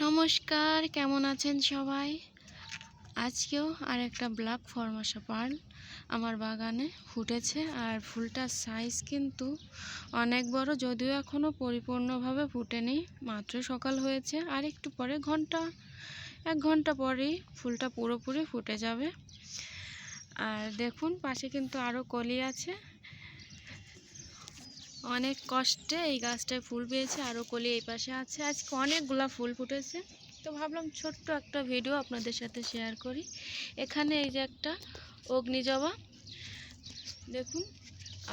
নমস্কার, কেমন আছেন সবাই? আজকেও আর একটা ব্ল্যাক ফরমাসা পার্ল আমার বাগানে ফুটেছে আর ফুলটার সাইজ কিন্তু অনেক বড়, যদিও এখনও পরিপূর্ণভাবে ফুটেনি। মাত্র সকাল হয়েছে আর একটু পরে ঘণ্টা, এক ঘণ্টা পরেই ফুলটা পুরোপুরি ফুটে যাবে। আর দেখুন, পাশে কিন্তু আরও কলি আছে। অনেক কষ্টে এই গাছটায় ফুল পেয়েছে, আরও কলি এই পাশে আছে। আজকে অনেকগুলা ফুল ফুটেছে। তো ভাবলাম ছোট্ট একটা ভিডিও আপনাদের সাথে শেয়ার করি। এখানে এই যে একটা অগ্নিজবা, দেখুন,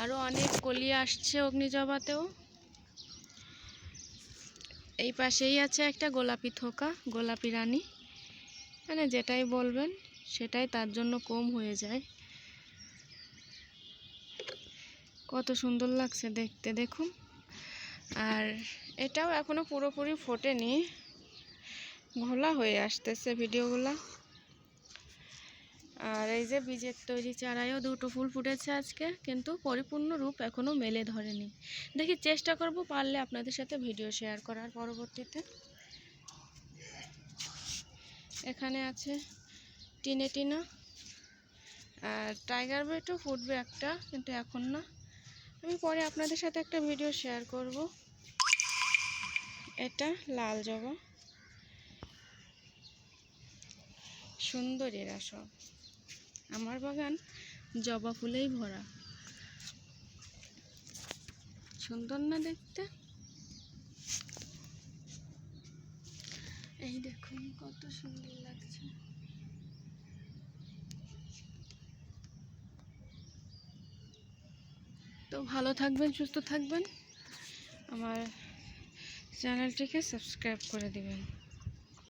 আরও অনেক কলি আসছে অগ্নিজবাতেও। এই পাশেই আছে একটা গোলাপি থোকা, গোলাপি রানী। মানে যেটাই বলবেন, সেটাই তার জন্য কম হয়ে যায়। কত সুন্দর লাগছে দেখতে, দেখুন। আর এটাও এখনও পুরোপুরি ফোটেনি। ঘোলা হয়ে আসতেছে ভিডিওগুলো। আর এই যে বীজের তৈরি চারায়ও দুটো ফুল ফুটেছে আজকে, কিন্তু পরিপূর্ণ রূপ এখনও মেলে ধরেনি। দেখি চেষ্টা করব পারলে আপনাদের সাথে ভিডিও শেয়ার করার পরবর্তীতে। এখানে আছে টিনে টিনা আর টাইগার বেটও ফুটবে একটা, কিন্তু এখন না। আমি পরে আপনাদের সাথে একটা ভিডিও শেয়ার করব। এটা লাল জবা। সুন্দর এরা সব। আমার বাগান জবা ফুলেই ভরা। সুন্দর না দেখতে? এই দেখুন, কত সুন্দর লাগছে। তো ভালো থাকবেন সুস্থ থাকবেন। আমার চ্যানেলটিকে সাবস্ক্রাইব করে দিবেন।